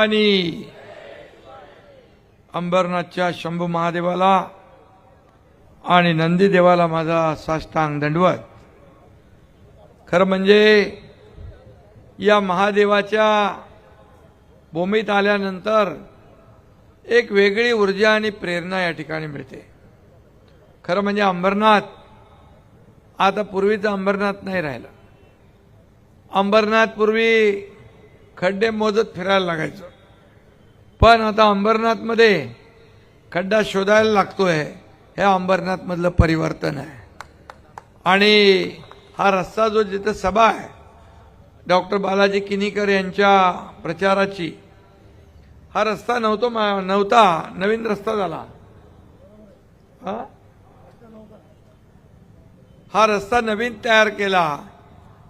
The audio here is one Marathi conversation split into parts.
आणि अंबरनाथच्या शंभू महादेवाला आणि नंदीदेवाला माझा साष्टांग दंडवत. खरं म्हणजे या महादेवाच्या भूमीत आल्यानंतर एक वेगळी ऊर्जा आणि प्रेरणा या ठिकाणी मिळते. खरं म्हणजे अंबरनाथ आता पूर्वीचं अंबरनाथ नाही राहिलं. अंबरनाथ पूर्वी खड्डे मोजत फिरायला लागायचं. पण आता अंबरनाथमध्ये खड्डा शोधायला लागतोय. हे अंबरनाथमधलं परिवर्तन आहे. आणि हा रस्ता जो जिथं सभा आहे डॉक्टर बालाजी किनीकर यांच्या प्रचाराची हा रस्ता नव्हतो मा- नव्हता नवीन रस्ता झाला. हा? रस्ता नवीन तयार केला.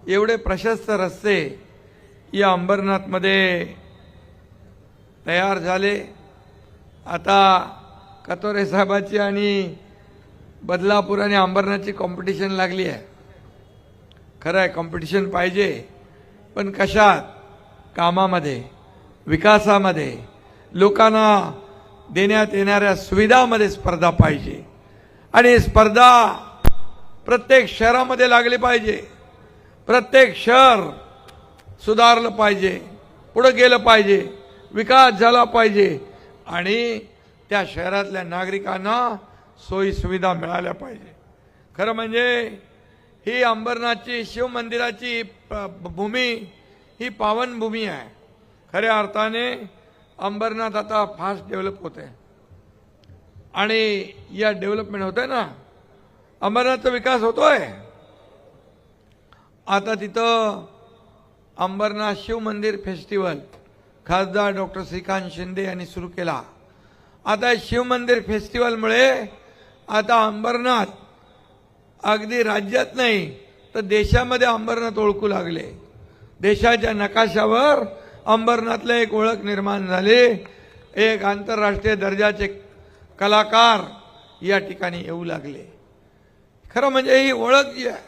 एवढे प्रशस्त रस्ते या अंबरनाथमध्ये तयार झाले. आता कतोरे साहेबाची आणि बदलापूर आणि अंबरनाथची कॉम्पिटिशन लागली आहे. खरं आहे कॉम्पिटिशन पाहिजे. पण कशात? कामामध्ये विकासामध्ये. लोकांना देण्यात येणाऱ्या सुविधामध्ये स्पर्धा पाहिजे. आणि स्पर्धा प्रत्येक शहरामध्ये लागली पाहिजे. प्रत्येक शहर सुधारलं पाहिजे. पुढं गेलं पाहिजे. विकास झाला पाहिजे. आणि त्या शहरातल्या नागरिकांना सोयीसुविधा मिळाल्या पाहिजे. खरं म्हणजे ही अंबरनाथची शिवमंदिराची भूमी ही पावनभूमी आहे. खऱ्या अर्थाने अंबरनाथ आता फास्ट डेव्हलप होत आहे आणि या डेव्हलपमेंट होत आहे ना अंबरनाथचा विकास होतोय. आता तिथं अंबरनाथ शिव मंदिर फेस्टिवल खासदार डॉक्टर श्रीकांत शिंदे यांनी सुरू केला. आता शिवमंदिर फेस्टिवलमुळे आता अंबरनाथ अगदी राज्यात नाही तर देशामध्ये अंबरनाथ ओळखू लागले. देशाच्या नकाशावर अंबरनाथला एक ओळख निर्माण झाली. एक आंतरराष्ट्रीय दर्जाचे कलाकार या ठिकाणी येऊ लागले. खरं म्हणजे ही ओळख जी आहे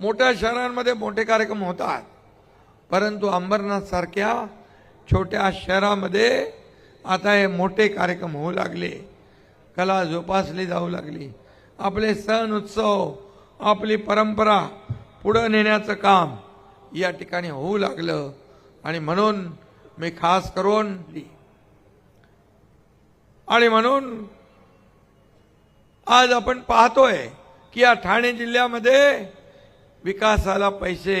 मोठ्या शहरांमध्ये मोठे कार्यक्रम होतात परंतु अंबरनाथ सारख्या छोट्या शहरामध्ये आता हे मोठे कार्यक्रम होऊ लागले. कला जोपासली जाऊ लागली. आपले सण उत्सव आपली परंपरा पुढं नेण्याचं काम या ठिकाणी होऊ लागलं आणि म्हणून मी खास करून आणि म्हणून आज आपण पाहतोय की या ठाणे जिल्ह्यामध्ये विकासाला पैसे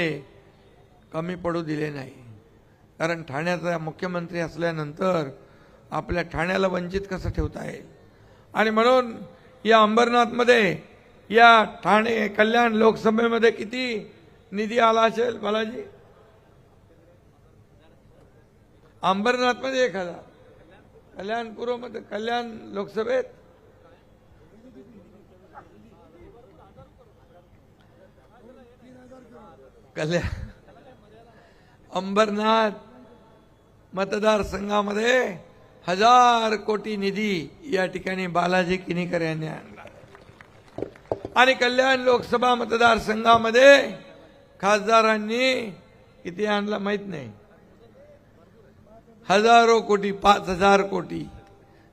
कमी पडू दिले नाही. कारण ठाण्याचा मुख्यमंत्री असल्यानंतर आपल्या ठाण्याला वंचित कसं ठेवता येईल? आणि म्हणून या अंबरनाथमध्ये या ठाणे कल्याण लोकसभेमध्ये किती निधी आला असेल बालाजी? अंबरनाथमध्ये एक हजार. कल्याणपूर्वमध्ये कल्याण लोकसभेत? कल्याण अंबरनाथ मतदारसंघामध्ये हजार कोटी निधी या ठिकाणी बालाजी किनीकर यांनी आणला. आणि कल्याण लोकसभा मतदारसंघामध्ये खासदारांनी किती आणला माहीत नाही. हजारो कोटी पाच हजार कोटी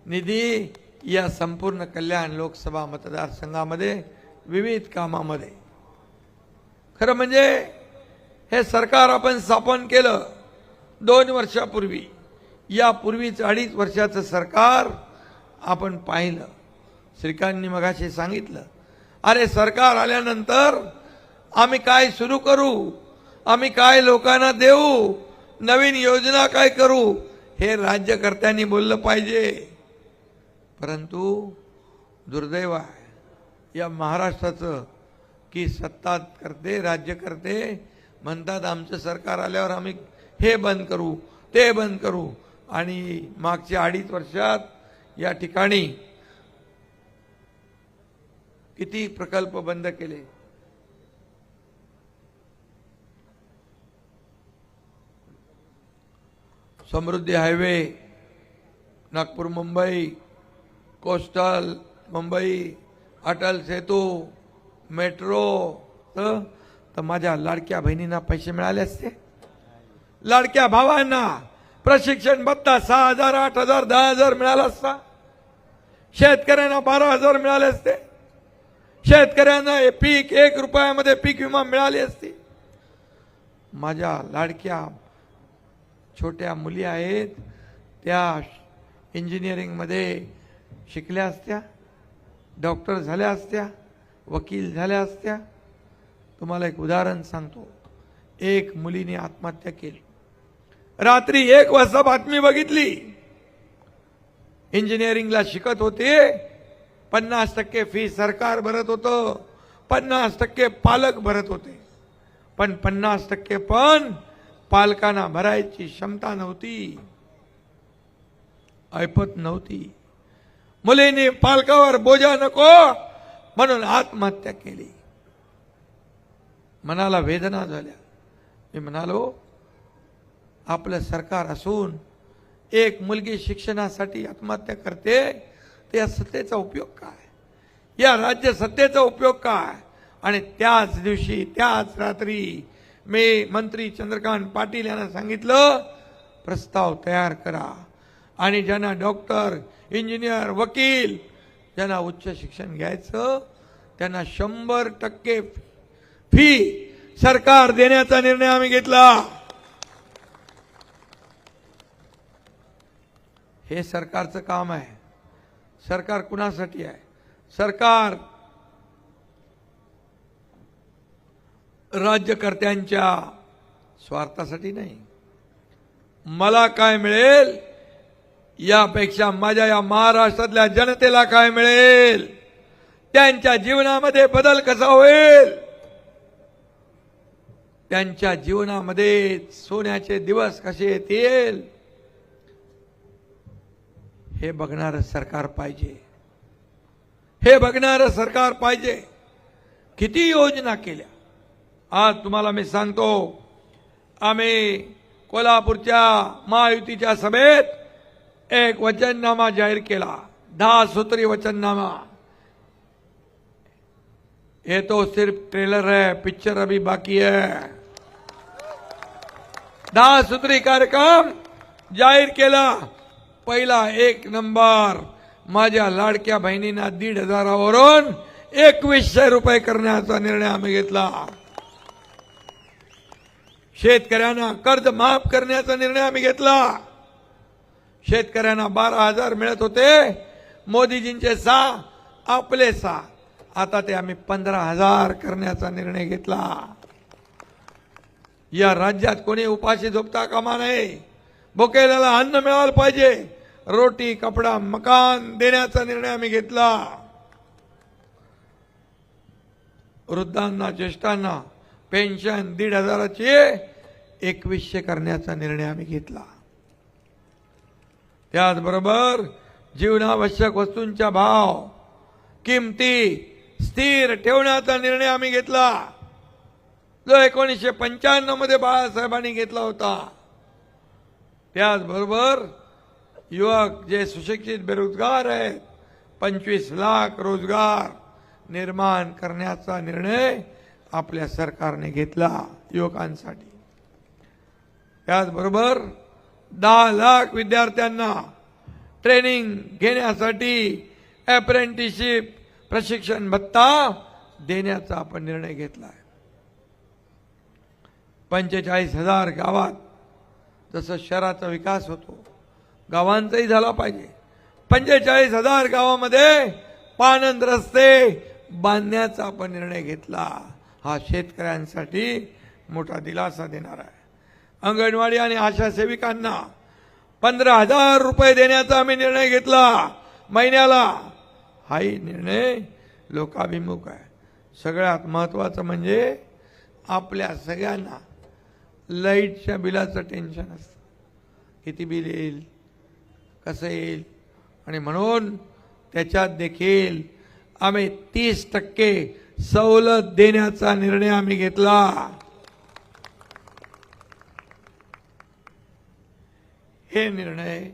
निधी या संपूर्ण कल्याण लोकसभा मतदारसंघामध्ये विविध कामामध्ये. खरं म्हणजे हे सरकार आपण स्थापन केलं दोन वर्षापूर्वी. यापूर्वीच अडीच वर्षाचं सरकार आपण पाहिलं. श्रीकांतनी मगाशी सांगितलं. अरे सरकार आल्यानंतर आम्ही काय सुरू करू? आम्ही काय लोकांना देऊ? नवीन योजना काय करू? हे राज्यकर्त्यांनी बोललं पाहिजे. परंतु दुर्दैव आहे. या महाराष्ट्राचं की सत्ता करते राज्यकर्ते म्हणतात आमचं सरकार आल्यावर आम्ही हे बंद करू ते बंद करू. आणि मागच्या अडीच वर्षात या ठिकाणी किती प्रकल्प बंद केले? Samruddhi highway Nagpur Mumbai coastal Mumbai Atal Setu metro तर माझ्या लाडक्या बहिणींना पैसे मिळाले असते? लाडक्या भावांना प्रशिक्षण भत्ता सहा हजार आठ हजार दहा हजार मिळाला असता. शेतकऱ्यांना बारा हजार मिळाले असते. शेतकऱ्यांना हे पीक एक रुपयामध्ये पीक विमा मिळाली असती. माझ्या लाडक्या छोट्या मुली आहेत त्या इंजिनिअरिंगमध्ये शिकल्या असत्या डॉक्टर झाल्या असत्या वकील झाल्या असत्या. तुम्हाला एक उदाहरण सांगतो. एक मुलीने आत्महत्या केली. रात्री एक वाजता बातमी बघितली. इंजिनिअरिंगला शिकत होते. पन्नास टक्के फी सरकार भरत होतं. पन्नास टक्के पालक भरत होते. पण पन्नास टक्के पण पालकांना भरायची क्षमता नव्हती. ऐपत नव्हती. मुलीने पालकावर बोजा नको म्हणून आत्महत्या केली. मनाला वेदना झाल्या. मी म्हणालो आपलं सरकार असून एक मुलगी शिक्षणासाठी आत्महत्या करते तर या सत्तेचा उपयोग काय? या राज्य सत्तेचा उपयोग काय? आणि त्याच दिवशी त्याच रात्री मी मंत्री चंद्रकांत पाटील यांना सांगितलं प्रस्ताव तयार करा. आणि ज्यांना डॉक्टर इंजिनियर वकील ज्यांना उच्च शिक्षण घ्यायचं त्यांना शंभर टक्के फी सरकार देण्याचा निर्णय आम्ही घेतला. हे सरकारचं काम आहे. सरकार कुणासाठी आहे? सरकार राज्यकर्त्यांच्या स्वार्थासाठी नाही. मला काय मिळेल? यापेक्षा माझ्या या महाराष्ट्रातल्या जनतेला काय मिळेल? त्यांच्या जीवनामध्ये बदल कसा होईल? त्यांच्या जीवनामध्ये सोन्याचे दिवस कसे येतील? हे बघणारं सरकार पाहिजे. हे बघणारं सरकार पाहिजे. किती योजना केल्या? आज तुम्हाला मी सांगतो आम्ही कोल्हापूरच्या महायुतीच्या सभेत एक वचननामा जाहीर केला. दहा सूत्री वचननामा. ये तो सिर्फ ट्रेलर है पिक्चर अभी बाकी है दहा सूत्री कार्यक्रम जाहीर केला. पहिला एक नंबर. माझ्या लाडक्या बहिणींना दीड हजारावरून एकवीसशे रुपये करण्याचा निर्णय आम्ही घेतला. शेतकऱ्यांना कर्ज माफ करण्याचा निर्णय आम्ही घेतला. शेतकऱ्यांना बारा हजार मिळत होते. मोदीजींचे सहा आपले सहा. आता ते आम्ही पंधरा हजार करण्याचा निर्णय घेतला. या राज्यात कोणी उपाशी झोपता कामा नये. भुकेल्याला अन्न मिळालं पाहिजे. रोटी कपडा मकान देण्याचा निर्णय आम्ही घेतला. वृद्धांना ज्येष्ठांना पेन्शन दीड हजाराची एकवीसशे करण्याचा निर्णय आम्ही घेतला. त्याचबरोबर जीवनावश्यक वस्तूंचा भाव किमती स्थिर ठेवण्याचा निर्णय आम्ही घेतला. जो एकोणीसशे पंच्याण्णवमध्ये बाळासाहेबांनी घेतला होता. त्याचबरोबर युवक जे सुशिक्षित बेरोजगार आहेत पंचवीस लाख रोजगार निर्माण करण्याचा निर्णय आपल्या सरकारने घेतला युवकांसाठी. त्याचबरोबर दहा लाख विद्यार्थ्यांना ट्रेनिंग घेण्यासाठी अप्रेंटिसशिप प्रशिक्षण भत्ता देण्याचा आपण निर्णय घेतला आहे पंचेचाळीस हजार गावात जसं शहराचा विकास होतो गावांचाही झाला पाहिजे. पंचेचाळीस हजार गावामध्ये पानंद रस्ते बांधण्याचा आपण निर्णय घेतला. हा शेतकऱ्यांसाठी मोठा दिलासा देणार आहे. अंगणवाडी आणि आशा सेविकांना पंधरा हजार रुपये देण्याचा आम्ही निर्णय घेतला. महिन्याला हाही निर्णय लोकाभिमुख आहे. सगळ्यात महत्वाचं म्हणजे आपल्या सगळ्यांना लाईटच्या बिलाचं टेन्शन असतं. किती बिल येईल? कसं येईल? आणि म्हणून त्याच्यात देखील आम्ही तीस टक्के सवलत देण्याचा निर्णय आम्ही घेतला. हे निर्णय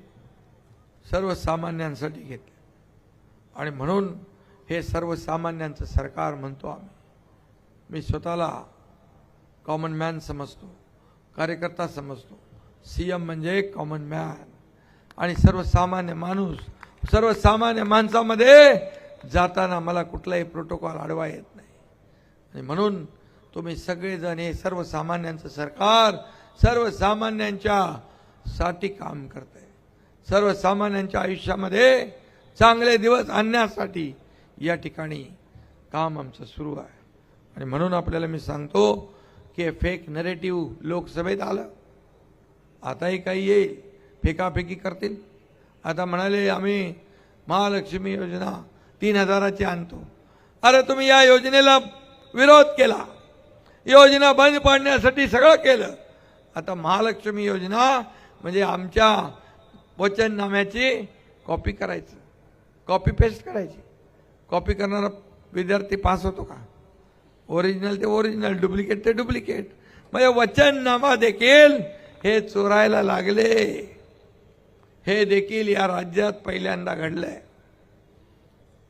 सर्वसामान्यांसाठी घेतले. आणि म्हणून हे सर्वसामान्यांचं सरकार म्हणतो आम्ही. मी स्वतःला कॉमन मॅन समजतो. कार्यकर्ता समजतो. सी एम म्हणजे कॉमन मॅन आणि सर्वसामान्य माणूस सर्वसामान्य माणसामध्ये जाताना मला कुठलाही प्रोटोकॉल अडवा येत नाही. आणि म्हणून तुम्ही सगळेजण हे सर्वसामान्यांचं सरकार सर्वसामान्यांच्या साठी काम करत आहे सर्वसामान्यांच्या आयुष्यामध्ये चांगले दिवस आणण्यासाठी या ठिकाणी काम आमचं सुरू आहे. आणि म्हणून आपल्याला मी सांगतो की फेक नरेटिव्ह लोकसभेत आलं. आताही काही येईल फेकाफेकी करतील. आता म्हणाले आम्ही महालक्ष्मी योजना तीन हजाराची आणतो. अरे तुम्ही या योजनेला विरोध केला. योजना बंद पाडण्यासाठी सगळं केलं. आता महालक्ष्मी योजना म्हणजे आमच्या वचननाम्याची कॉपी करायचं. कॉपी पेस्ट करायची. कॉपी करणारा विद्यार्थी पास होतो का? ओरिजिनल ते ओरिजिनल डुप्लिकेट ते डुप्लिकेट म्हणजे वचननामा देखील हे चोरायला लागले. हे देखील या राज्यात पहिल्यांदा घडलंय.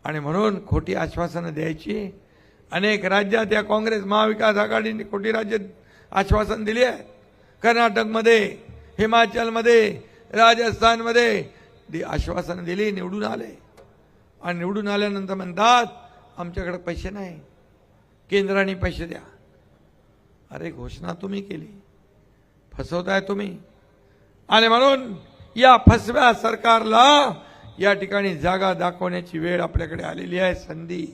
आणि म्हणून खोटी आश्वासनं द्यायची. अनेक राज्यात या काँग्रेस महाविकास आघाडीने खोटी राज्य आश्वासन दिली आहे. कर्नाटकमध्ये हिमाचलमध्ये राजस्थानमध्ये दि आश्वासनं दिली निवडून आले. आणि निवडून आल्यानंतर म्हणतात आमच्याकडे पैसे नाही. केंद्राने पैसे द्या. अरे घोषणा तुम्ही केली. फसवताय तुम्ही. आणि म्हणून या फसव्या सरकारला या ठिकाणी जागा दाखवण्याची वेळ आपल्याकडे आलेली आहे संधी.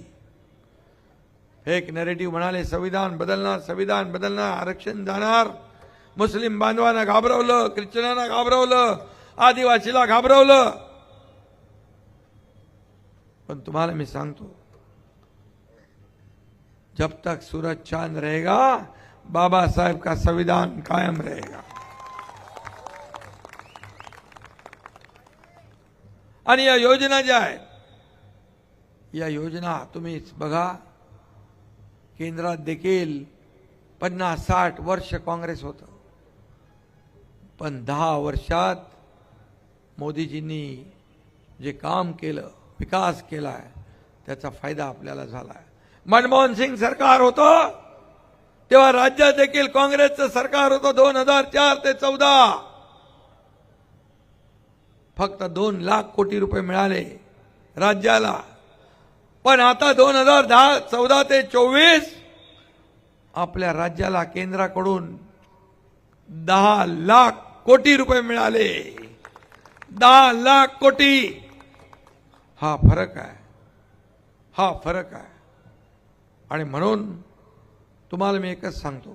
एक नरेटिव्ह म्हणाले संविधान बदलणार संविधान बदलणार आरक्षण जाणार. मुस्लिम बांधवांना घाबरवलं ख्रिश्चनांना घाबरवलं आदिवासीला घाबरवलं. पण तुम्हाला मी सांगतो जब तक सूरज चांद रहेगा बाबा साहेब का संविधान कायम रहेगा। आणि या योजना ज्या आहेत या योजना तुम्ही बघा केंद्रात देखील पन्नास साठ वर्ष काँग्रेस होतं। पण दहा वर्षात मोदीजींनी जे काम केलं विकास केला आहे त्याचा फायदा आपल्याला झालाय मनमोहन सिंग सरकार होतं तेव्हा राज्यात देखील काँग्रेसचं सरकार होतं दोन हजार चार ते चौदा. फक्त दोन लाख कोटी रुपये मिळाले राज्याला. पण आता दोन हजार दहा चौदा ते चोवीस आपल्या राज्याला केंद्राकडून दहा लाख कोटी रुपये मिळाले. दहा लाख कोटी. हा फरक आहे. हा फरक आहे. आणि म्हणून तुम्हाला मी एकच सांगतो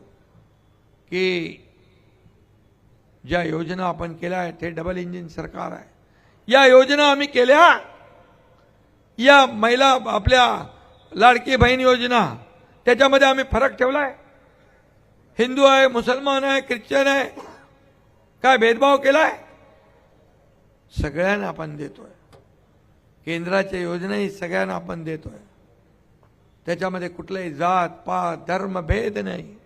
की ज्या योजना आपण केल्या आहेत ते डबल इंजिन सरकार आहे. या योजना आम्ही केल्या. या महिला आपल्या लाडकी बहीण योजना त्याच्यामध्ये आम्ही फरक ठेवलाय. हिंदू आहे मुसलमान आहे ख्रिश्चन आहे काय भेदभाव केलाय? सगळ्यांना आपण देतोय. केंद्राच्या योजनाही सगळ्यांना आपण देतोय. त्याच्यामध्ये कुठलाही जात पात धर्म भेद नाही.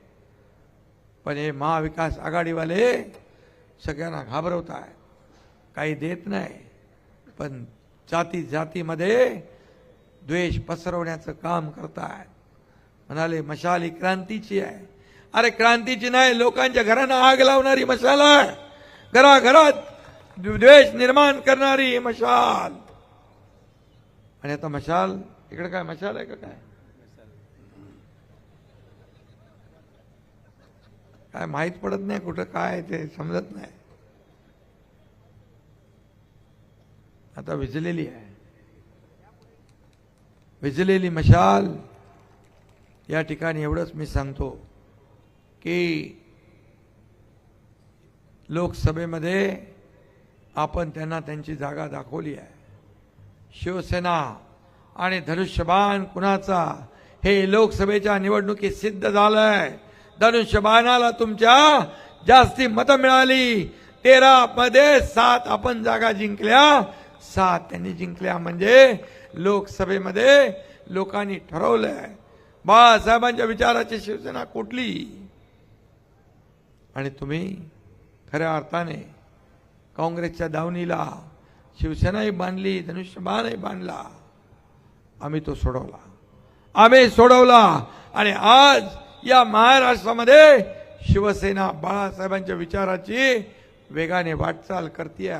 पण हे महाविकास आघाडीवाले सगळ्यांना घाबरवत आहे काही देत नाही. पण जाती जातीमध्ये द्वेष पसरवण्याचं काम करतायत. म्हणाले मशाल ही क्रांतीची आहे. अरे क्रांतीची नाही लोकांच्या घरांना आग लावणारी मशाल आहे. घराघरात द्वेष निर्माण करणारी मशाल. आणि आता मशाल इकडे काय मशाल आहे का काय? काय माहीत पडत नाही कुठं काय ते समजत नाही. आता विजलेली आहे. विजलेली मशाल. या ठिकाणी एवढंच मी सांगतो की लोकसभेमध्ये आपण त्यांना त्यांची जागा दाखवली आहे. शिवसेना आणि धनुष्यबाण कुणाचा? हे लोकसभेच्या निवडणुकीत सिद्ध झालंय. धनुष्यबाणाला तुमच्या जास्ती मतं मिळाली. तेरा मध्ये सात आपण जागा जिंकल्या. सात त्यांनी जिंकल्या म्हणजे लोकसभेमध्ये लोकांनी ठरवलंय. बाळासाहेबांच्या विचाराची शिवसेना कुठली? आणि तुम्ही खऱ्या अर्थाने काँग्रेसच्या दावणीला शिवसेनाही बांधली धनुष्यबाणही बांधला. आम्ही तो सोडवला. आम्ही सोडवला. आणि आज या महाराष्ट्रामध्ये शिवसेना बाळासाहेबांच्या विचाराची वेगाने वाटचाल करते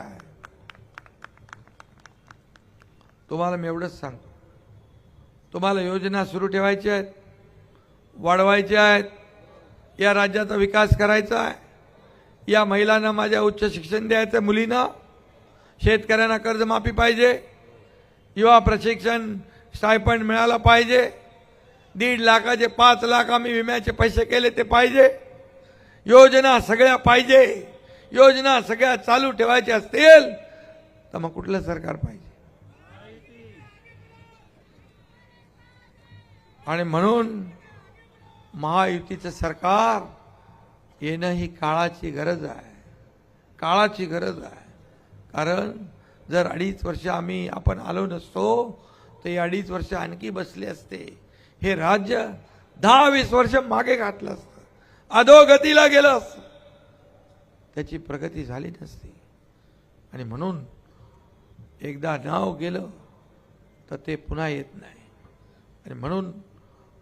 तुम्हाला मी एवढंच सांगतो. तुम्हाला योजना सुरू ठेवायच्या आहेत वाढवायच्या आहेत या राज्याचा विकास करायचा आहे. या महिलांना माझ्या उच्च शिक्षण द्यायचं मुलींना. शेतकऱ्यांना कर्जमाफी पाहिजे. युवा प्रशिक्षण स्टायपंड मिळाला पाहिजे. दीड लाखाचे पाच लाख आम्ही विम्याचे पैसे केले ते पाहिजे. योजना सगळ्या पाहिजे. योजना सगळ्या चालू ठेवायच्या असतील तर मग कुठलं सरकार पाहिजे? आणि म्हणून महायुतीचं सरकार येणं ही काळाची गरज आहे. काळाची गरज आहे. कारण जर अडीच वर्ष आम्ही आपण आलो नसतो तर ही अडीच वर्ष आणखी बसले असते. हे राज्य दहा वीस वर्ष मागे घातलं असतं. अधोगतीला गेलं असतं. त्याची प्रगती झाली नसती. आणि म्हणून एकदा नाव गेलं तर ते पुन्हा येत नाही. आणि म्हणून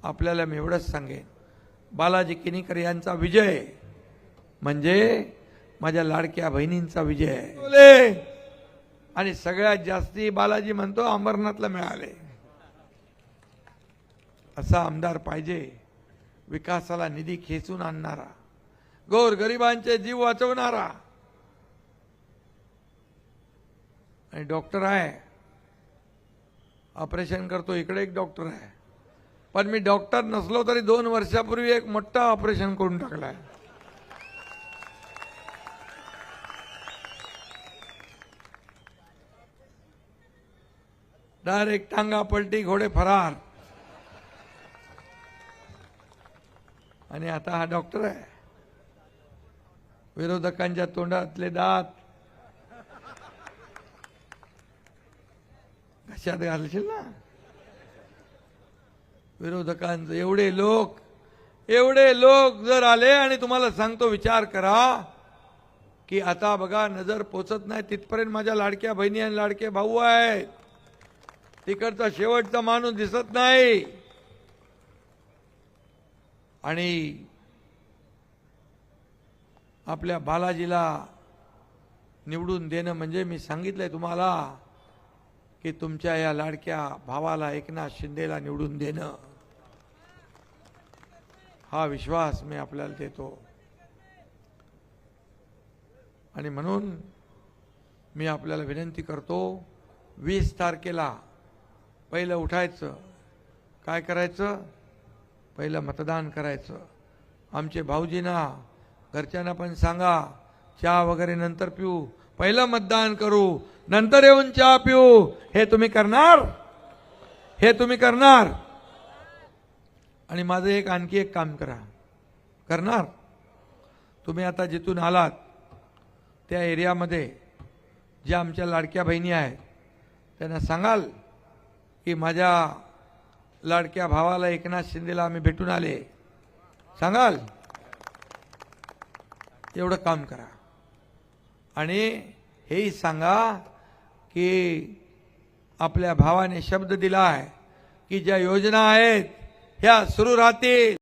आपल्याला मी एवढंच सांगेन. बालाजी किनीकर यांचा विजय म्हणजे माझ्या लाडक्या बहिणींचा विजय. आणि सगळ्यात जास्ती बालाजी म्हणतो अमरनाथला मिळाले. असा आमदार पाहिजे. विकासाला निधी खेचून आणणारा. गोर गरिबांचे जीव वाचवणारा. आणि डॉक्टर आहे. ऑपरेशन करतो इकडे एक डॉक्टर आहे. पण मी डॉक्टर नसलो तरी दोन वर्षापूर्वी एक मोठा ऑपरेशन करून टाकलाय. डायरेक्ट टांगा पलटी घोडे फरार. आणि आता हा डॉक्टर आहे. विरोधकांच्या तोंडातले दात. घशात घालशील ना? विरोधकांचं एवढे लोक एवढे लोक जर आले आणि तुम्हाला सांगतो विचार करा की आता बघा नजर पोचत नाही. तिथपर्यंत माझ्या लाडक्या बहिणी आणि लाडके भाऊ आहेत. तिकडचा शेवटचा माणूस दिसत नाही. आणि आपल्या बालाजीला निवडून देणं म्हणजे मी सांगितलंय तुम्हाला की तुमच्या या लाडक्या भावाला एकनाथ शिंदेला निवडून देणं. हा विश्वास मी आपल्याला देतो. आणि म्हणून मी आपल्याला विनंती करतो वीस तारखेला पहिलं उठायचं. काय करायचं? पहिलं मतदान करायचं. आमचे भाऊजींना घरच्यांना पण सांगा चहा वगैरे नंतर पिऊ. पहिलं मतदान करू नंतर येऊन चहा पिऊ. हे तुम्ही करणार? हे तुम्ही करणार? आणि माझं एक आणखी एक काम करा. करणार? तुम्ही आता जिथून आलात त्या एरियामध्ये ज्या आमच्या लाडक्या बहिणी आहेत त्यांना सांगाल की माझ्या लाडक्या भावाला एकनाथ शिंदेला आम्ही भेटून आले. सांगाल? एवढं काम करा. आणि हेही सांगा की आपल्या भावाने शब्द दिला आहे की ज्या योजना आहेत ह्या सुरू राहतील.